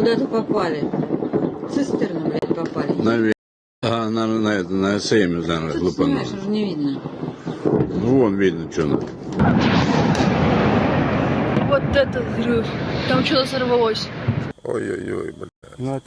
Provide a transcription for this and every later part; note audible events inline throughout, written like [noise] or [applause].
Куда-то попали. В Цистерну, блядь, попали. На, а, на, на, это, на СМ, наверное, глупанул. снимаешь, уже не видно. Ну, вон видно, что надо. Вот этот взрыв. Там что-то сорвалось. Ой-ой-ой, бля.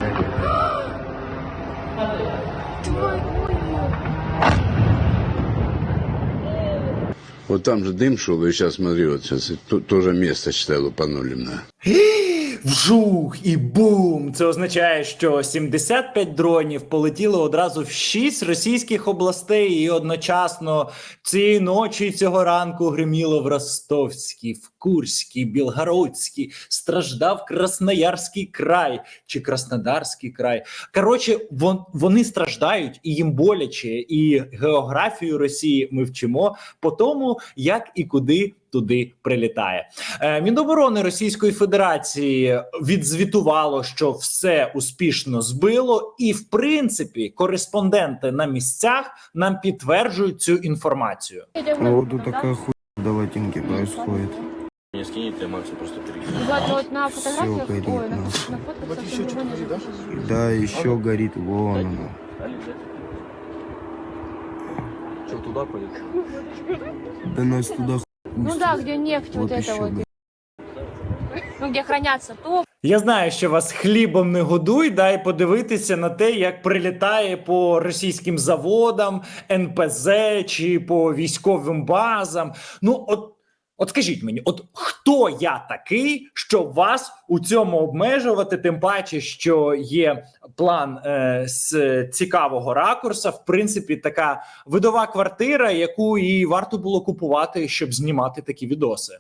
Вот там же дым шел, и сейчас смотри, вот сейчас тут тоже место, считай, лупанули на. [laughs] Вжух і бум! Це означає, що 75 дронів полетіли одразу в 6 російських областей, і одночасно цієї ночі цього ранку гриміло в Ростовській, в Курській, Білгородській, страждав Красноярський край чи Краснодарський край. Коротше, вон, вони страждають і їм боляче, і географію Росії ми вчимо по тому, як і куди туди прилітає. Е, Міноборони Російської Федерації відзвітувало, що все успішно збило, і в принципі кореспонденти на місцях нам підтверджують цю інформацію. А вот тут такая хуйня в Даватинке происходит. Мне скинет, Максу просто перекину. Вот, вот на фотографиях, горит ой, на, на фотках вот еще чуть Да, еще горит вон оно. Что, туда пойдет? Да нас туда Ну да, где нефть, вот, Вот это вот. бы. Ну, где хранятся то. Я знаю, що вас хлібом не годуй, дай подивитися на те, як прилітає по російським заводам, НПЗ чи по військовим базам. Ну, от. От скажіть мені, от хто я такий, щоб вас у цьому обмежувати? Тим паче, що є план е, з цікавого ракурса. В принципі, така видова квартира, яку і варто було купувати, щоб знімати такі відоси.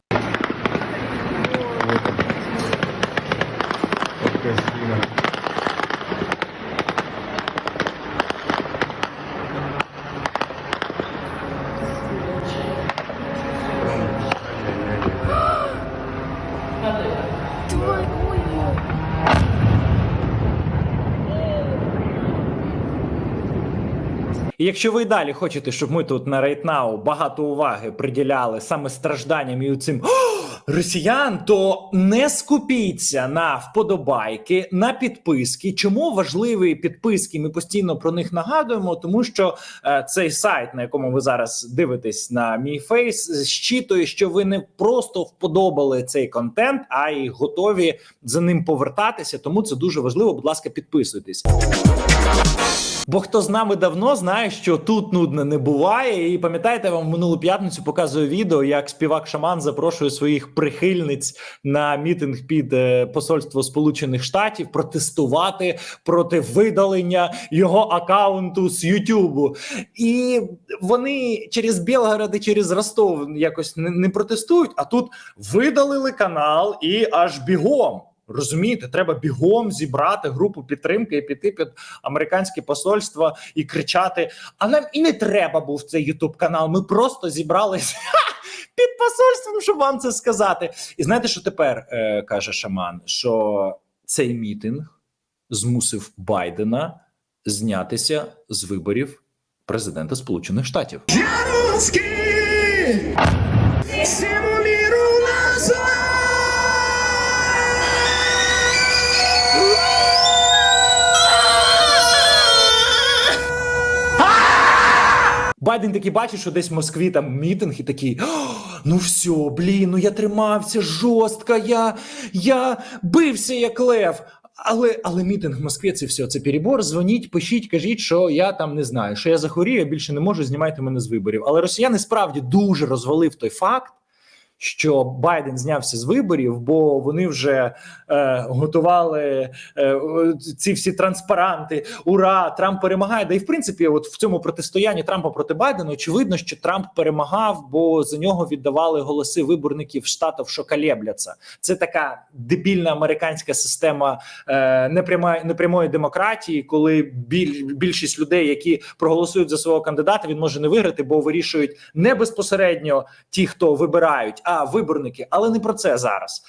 І якщо ви й далі хочете, щоб ми тут на Рейтнау багато уваги приділяли саме стражданням і цим росіян, то не скупіться на вподобайки, на підписки. Чому важливі підписки? Ми постійно про них нагадуємо, тому що е, цей сайт, на якому ви зараз дивитесь на мій фейс, щитує, що ви не просто вподобали цей контент, а й готові за ним повертатися. Тому це дуже важливо. Будь ласка, підписуйтесь. Бо хто з нами давно знає, що тут нудно не буває. І пам'ятаєте, я вам минулу п'ятницю показую відео, як співак Шаман запрошує своїх прихильниць на мітинг під е, посольство Сполучених Штатів протестувати проти видалення його акаунту з Ютубу. І вони через Білгород і через Ростов якось не, не протестують, а тут видалили канал і аж бігом. Розумієте, треба бігом зібрати групу підтримки і піти під американське посольство і кричати: а нам і не треба був цей Ютуб канал. Ми просто зібралися [laughs] під посольством, щоб вам це сказати. І знаєте, що тепер е, каже Шаман? Що цей мітинг змусив Байдена знятися з виборів президента Сполучених Штатів. Байден такий бачить, що десь в Москві там мітинг, і такий: ну все, блін, ну я тримався жорстко, я, я бився як лев. Але, але мітинг в Москві це все, це перебор. Дзвоніть, пишіть, кажіть, що я там не знаю, що я захворію, я більше не можу, знімайте мене з виборів. Але росіяни справді дуже розвалив той факт, що Байден знявся з виборів, бо вони вже е, готували е, ці всі транспаранти. Ура! Трамп перемагає. Да і в принципі, от в цьому протистоянні Трампа проти Байдена очевидно, що Трамп перемагав, бо за нього віддавали голоси виборників штатів, що колебляться. Це така дебільна американська система е, непрямої, непрямої демократії, коли біль, більшість людей, які проголосують за свого кандидата, він може не виграти, бо вирішують не безпосередньо ті, хто вибирають, а виборники. Але не про це зараз.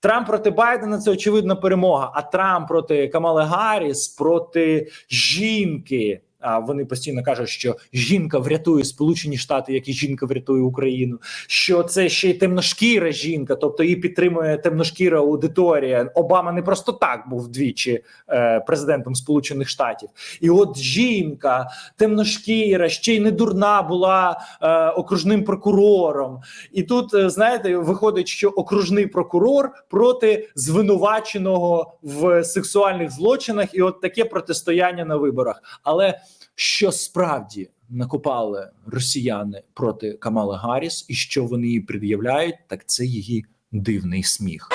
Трамп проти Байдена це очевидна перемога. А Трамп проти Камали Гарріс, проти жінки, А вони постійно кажуть, що жінка врятує Сполучені Штати, як і жінка врятує Україну. Що це ще й темношкіра жінка, тобто її підтримує темношкіра аудиторія. Обама не просто так був двічі е, президентом Сполучених Штатів. І от жінка темношкіра, ще й не дурна була е, окружним прокурором. І тут е, знаєте, виходить, що окружний прокурор проти звинуваченого в сексуальних злочинах, і от таке протистояння на виборах. Але що справді накопали росіяни проти Камали Гарріс, і що вони їй пред'являють, так це її дивний сміх.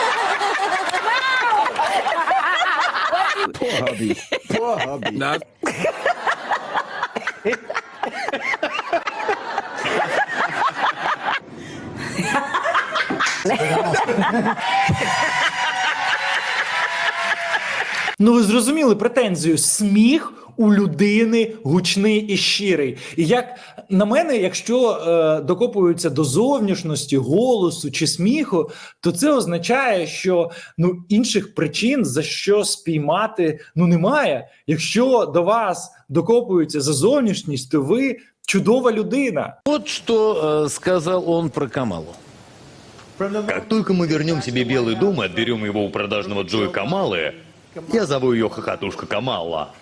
Ну, ви зрозуміли претензію. Сміх у людини гучний і щирий. І як на мене, якщо е, докопуються до зовнішності, голосу чи сміху, то це означає, що ну інших причин за що спіймати ну немає. Якщо до вас докопуються за зовнішність, то ви чудова людина. Вот что э, сказал он про Камалу. Как только мы вернем себе Белый дом и отберем его у продажного Джоя Камалы, я зову ее хохотушка Камала.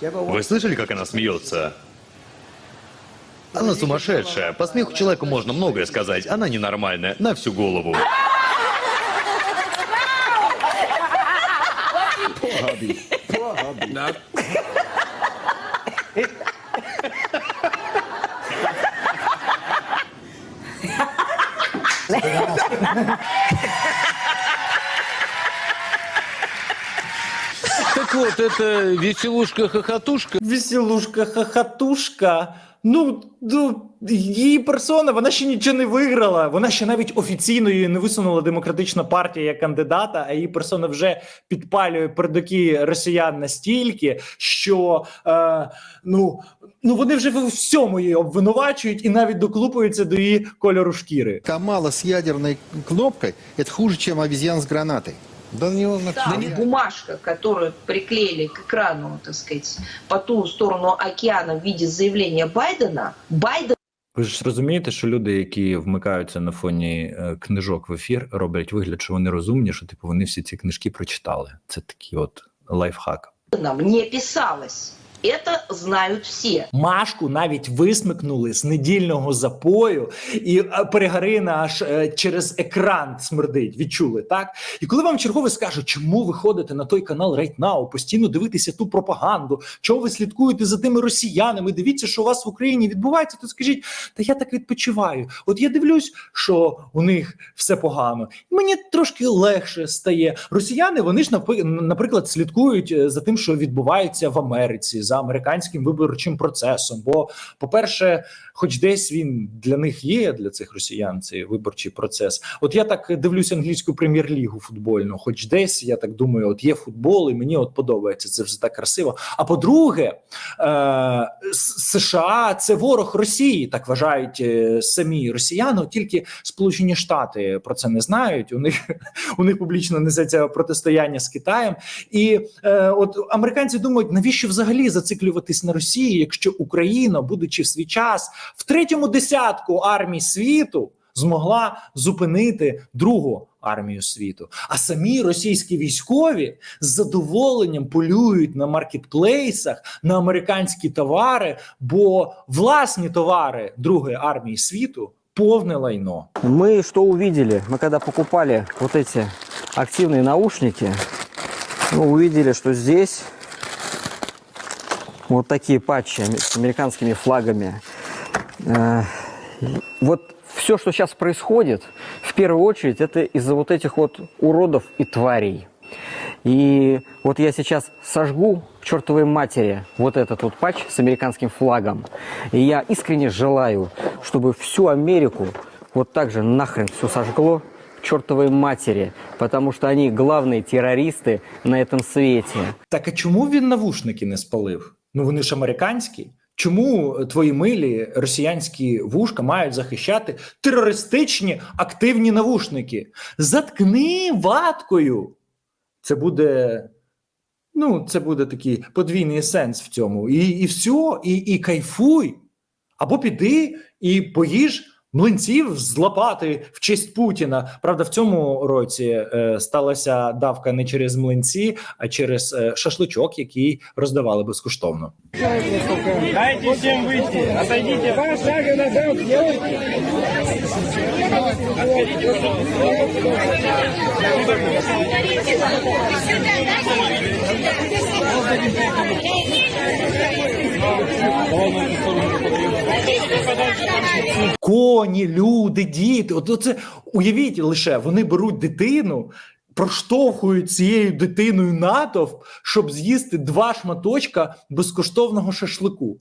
Вы слышали, как она смеется? Она сумасшедшая. По смеху человеку можно многое сказать. Она ненормальная, на всю голову. Так вот, это веселушка-хохотушка. Веселушка, хахатушка. Ну, ну, її персона, вона ще нічого не виграла. Вона ще навіть офіційно її не висунула демократична партія як кандидата, а її персона вже підпалює передоки росіян настільки, що е, ну, ну вони вже в всьому її обвинувачують і навіть доклупуються до її кольору шкіри. Камала с ядерной кнопкой – это хуже, чем обезьян с гранатой. Да не он на- Да, бумажка, которую приклеили к экрану, так сказать, по ту сторону океана в виде заявления Байдена, Байден Ви ж розумієте, що люди, які вмикаються на фоні е, книжок в ефір, роблять вигляд, що вони розумні, що типу вони всі ці книжки прочитали. Це такий от лайфхак. Нам не писалось. Это знают все. Машку навіть висмикнули з недільного запою, і е, перегарина аж е, через екран смердить. Відчули так? І коли вам черговий скаже, чому ви ходите на той канал Right Now, постійно дивитеся ту пропаганду, чого ви слідкуєте за тими росіянами? Дивіться, що у вас в Україні відбувається. То скажіть, та я так відпочиваю. От я дивлюсь, що у них все погано. Мені трошки легше стає. Росіяни вони ж наприклад слідкують е, за тим, що відбувається в Америці, за американським виборчим процесом. Бо, по-перше, хоч десь він для них є, для цих росіян, цей виборчий процес. От я так дивлюсь англійську прем'єр-лігу футбольну, хоч десь я так думаю, от є футбол, і мені от подобається це все так красиво. А по-друге, е, США це ворог Росії, так вважають е, самі росіяни. Тільки Сполучені Штати про це не знають. У них [laughs] у них публічно несеться протистояння з Китаєм. І е, от американці думають, навіщо взагалі зациклюватись на Росії, якщо Україна, будучи в свій час в третьому десятку армій світу, змогла зупинити другу армію світу. А самі російські військові з задоволенням полюють на маркетплейсах на американські товари, бо власні товари другої армії світу повне лайно. Мы что увидели? Мы когда покупали вот эти активные наушники, мы увидели, что здесь вот такие патчи с американскими флагами. Э, Вот все, что сейчас происходит, в первую очередь, это из-за вот этих вот уродов и тварей. И вот я сейчас сожгу к чертовой матери вот этот вот патч с американским флагом. И я искренне желаю, чтобы всю Америку вот так же нахрен все сожгло к чертовой матери, потому что они главные террористы на этом свете. Так а чому він не спалив? Ну вони ж американські. Чому твої милі росіянські вушка мають захищати терористичні активні навушники? Заткни ваткою. Це буде Ну, це буде такий подвійний сенс в цьому. І, і все, і, і кайфуй. Або піди і поїж млинців з лопати в честь Путіна. Правда, в цьому році е, сталася давка не через млинці, а через е, шашличок, який роздавали безкоштовно. Дайте всем выйти. Отойдите два шага назад. Коні, люди, діти. От це уявіть лише, вони беруть дитину. Проштовхують цією дитиною натовп, щоб з'їсти два шматочка безкоштовного шашлику.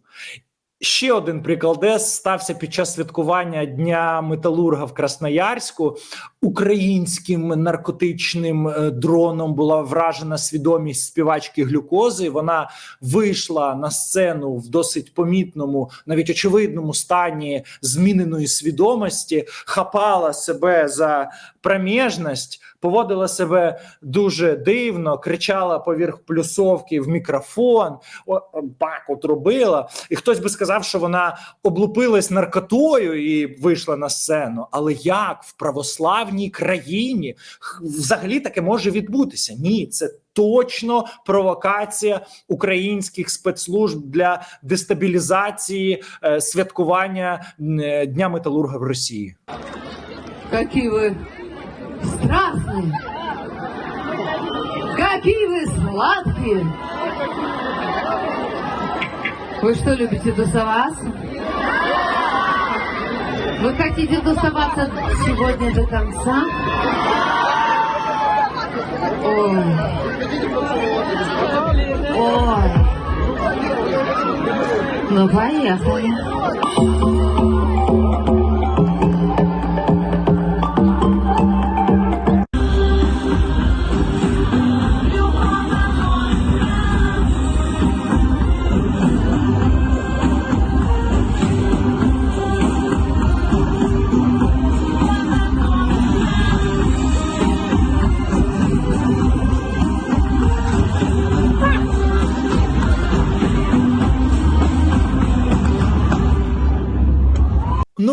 Ще один прикладес стався під час святкування Дня металурга в Красноярську. Українським наркотичним е, дроном була вражена свідомість співачки глюкози. Вона вийшла на сцену в досить помітному, навіть очевидному стані зміненої свідомості, хапала себе за проміжність, поводила себе дуже дивно, кричала поверх плюсовки в мікрофон. О, о, от робила. І хтось би сказав, що вона облупилась наркотою і вийшла на сцену. Але як в православній країні х- взагалі таке може відбутися? Ні, це точно провокація українських спецслужб для дестабілізації е, святкування м, е, Дня металурга в Росії. Какие вы страстные! Какие вы сладкие! Вы что, любите тусоваться? Вы хотите тусоваться сегодня до конца? Ой. Ой. Ну, поехали.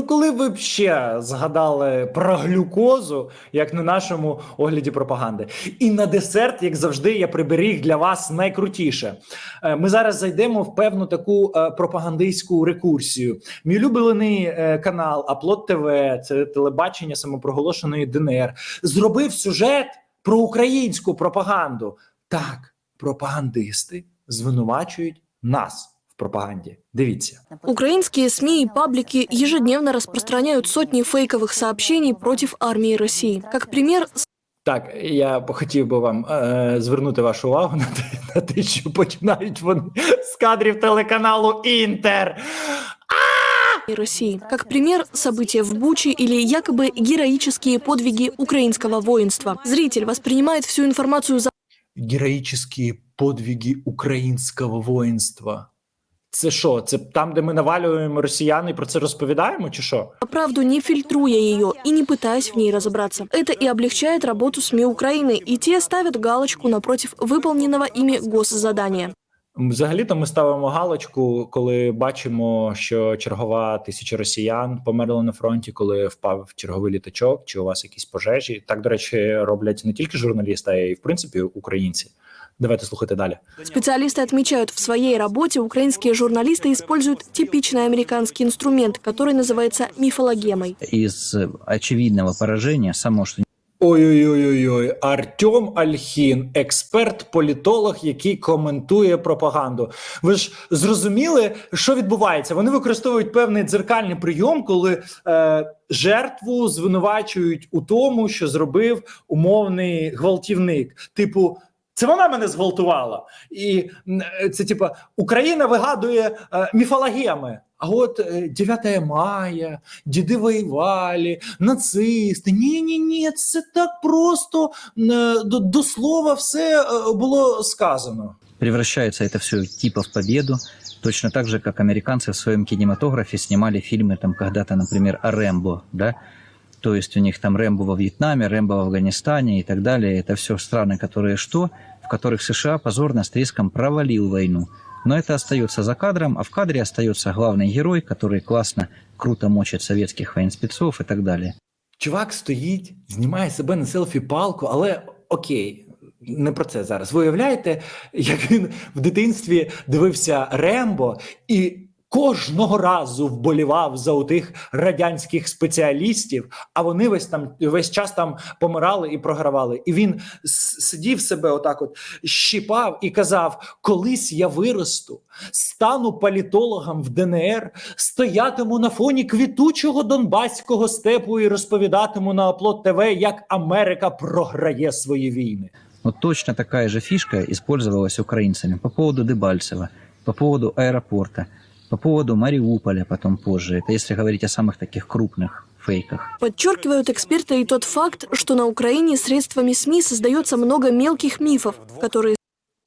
Коли ви б ще згадали про глюкозу, як на нашому огляді пропаганди, і на десерт, як завжди, я приберіг для вас найкрутіше. Е, Ми зараз зайдемо в певну таку е, пропагандистську рекурсію. Мій улюблений е, канал Аплод ТВ, це телебачення самопроголошеної ДНР, зробив сюжет про українську пропаганду. Так, пропагандисти звинувачують нас в пропаганді. Дивіться. Украинские СМИ и паблики ежедневно распространяют сотни фейковых сообщений против армии России. Как пример, Так, я б хотів би вам е, звернути вашу увагу на те, на те, що починають вони з кадрів телеканалу Інтер. России. Как пример, события в Буче или якобы героические подвиги украинского воинства. Зритель воспринимает всю информацию за Героїчні подвиги українського воїнства. Це що? Це там, де ми навалюємо росіян і про це розповідаємо, чи що? правду, не фильтруя ее и не пытаясь в ней разобраться. Это и облегчает работу СМИ Украины, и те ставят галочку напротив выполненного ими госзадания. Взагалі-то ми ставимо галочку, коли бачимо, що чергова тисяча росіян померла на фронті, коли впав черговий літачок, чи у вас якісь пожежі. Так, до речі, роблять не тільки журналісти, а й в принципі українці. Давайте слухати далі. Специалисты отмечают, в своей работе украинские журналисты используют типичный американский инструмент, который называется мифологемой. из очевидного поражения само, что Ой-ой-ой, Артем Альхін, експерт-політолог, який коментує пропаганду. Ви ж зрозуміли, що відбувається? Вони використовують певний дзеркальний прийом, коли е, жертву звинувачують у тому, що зробив умовний гвалтівник. Типу, це вона мене зґвалтувала, і м, е, це типа Україна вигадує е, міфологеми. А от е, 9 мая, діди воювали, нацисти. Ні, ні, ні, це так просто е, до, до слова все е, було сказано. превращается это все типа в победу, точно так же, как американцы в своем кинематографе снимали фильмы там когда-то, например, о Рэмбо, да, то есть у них там Рэмбо во Вьетнаме, Рэмбо в Афганистане и так далее. Это все страны, которые что? в которых США позорно с треском провалил войну. Но это остается за кадром, а в кадре остается главный герой, который классно, круто мочит советских военспецов и так далее. Чувак стоїть, знімає себе на селфі палку, але окей, не про це зараз. Ви уявляєте, як він в дитинстві дивився Рембо і. Кожного разу вболівав за тих радянських спеціалістів, а вони весь там весь час там помирали і програвали. І він сидів себе, отак, от щипав і казав: колись я виросту, стану політологом в ДНР, стоятиму на фоні квітучого донбаського степу і розповідатиму на Оплот ТВ, як Америка програє свої війни. Вот точно такая же фишка использовалась украинцами по поводу Дебальцева, по поводу аэропорта, по поводу Мариуполя потом позже. Это если говорить о самых таких крупных фейках. Подчеркивают эксперты и тот факт, что на Украине средствами СМИ создается много мелких мифов, в которые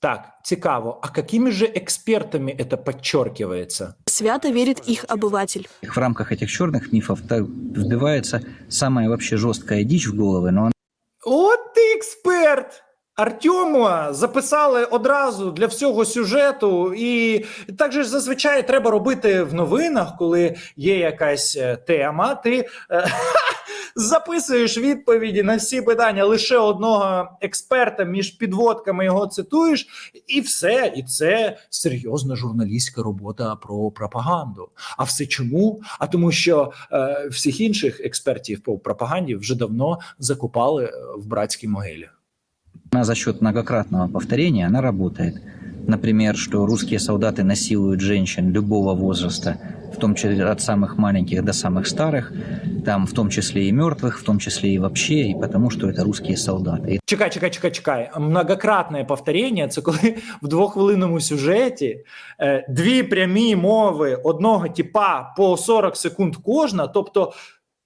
Так, цікаво, а какими же експертами це підчеркивається? свято верит их обыватель. В рамках этих черных мифов так вбивается самая вообще жесткая дичь в головы, но От ти експерт! Артема записали одразу для всього сюжету, і так же ж зазвичай треба робити в новинах, коли є якась е, тема. Ти е, [laughs] записуєш відповіді на всі питання лише одного експерта між підводками його цитуєш, і все. І це серйозна журналістська робота про пропаганду. А все чому? А тому, що е, всіх інших експертів по пропаганді вже давно закопали е, в братській могилі. она за счет многократного повторения она работает. Например, что русские солдаты насилуют женщин любого возраста, в том числе от самых маленьких до самых старых, там в том числе и мертвых, в том числе и вообще, и потому что это русские солдаты. И Чекай, чекай, чекай, чекай. Многократне повторення це коли в двохвилинному сюжеті е, дві прямі мови одного типа по 40 секунд кожна, тобто.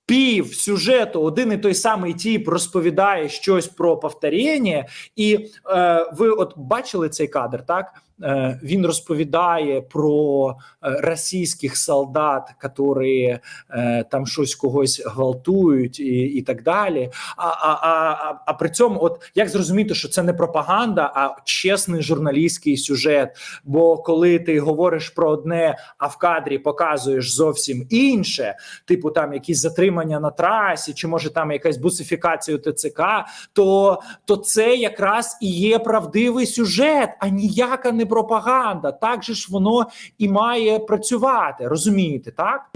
Пів сюжету один і той самий тіп розповідає щось про повторення, і е, ви от бачили цей кадр, так? Е, він розповідає про е, російських солдат, які е, там щось когось гвалтують і, і так далі. А, а, а, а, при цьому, от як зрозуміти, що це не пропаганда, а чесний журналістський сюжет. Бо коли ти говориш про одне, а в кадрі показуєш зовсім інше, типу там якісь затримання на трасі, чи може там якась бусифікація ТЦК, то, то це якраз і є правдивий сюжет, а ніяка не пропаганда. Так же ж воно і має працювати. Розумієте, так?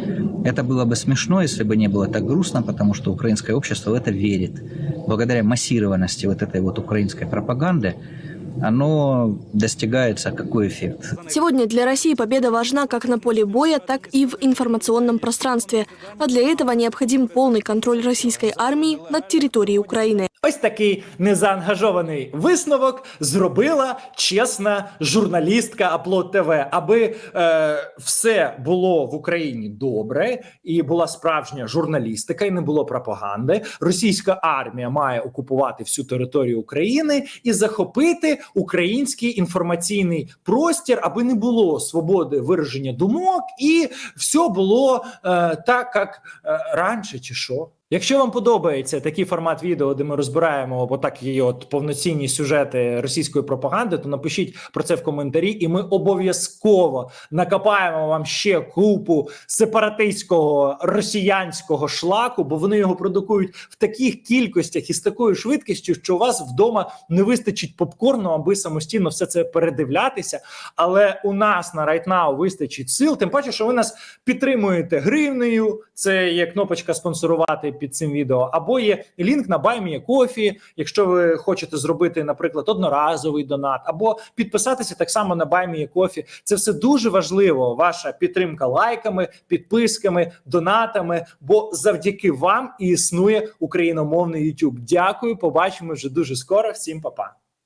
это было бы смешно, если бы не было так грустно, потому что украинское общество в это верит. Благодаря массированности вот этой вот украинской пропаганды, оно достигается какой эффект? Сегодня для России победа важна как на поле боя, так и в информационном пространстве. А для этого необходим полный контроль российской армии над территорией Украины. Ось такий незаангажований висновок зробила чесна журналістка Аплод ТВ, аби е, все було в Україні добре і була справжня журналістика, і не було пропаганди. Російська армія має окупувати всю територію України і захопити український інформаційний простір, аби не було свободи вираження думок, і все було е, так, як е, раніше, чи що. Якщо вам подобається такий формат відео, де ми розбираємо отакі от повноцінні сюжети російської пропаганди, то напишіть про це в коментарі, і ми обов'язково накопаємо вам ще купу сепаратистського росіянського шлаку, бо вони його продукують в таких кількостях і з такою швидкістю, що у вас вдома не вистачить попкорну, аби самостійно все це передивлятися. Але у нас на RightNow вистачить сил. Тим паче, що ви нас підтримуєте гривнею. Це є кнопочка спонсорувати під цим відео, або є лінк на BuyMeACoffee, якщо ви хочете зробити, наприклад, одноразовий донат, або підписатися так само на BuyMeACoffee. Це все дуже важливо. Ваша підтримка лайками, підписками, донатами. Бо завдяки вам і існує україномовний YouTube. Дякую, побачимо вже дуже скоро. Всім па-па.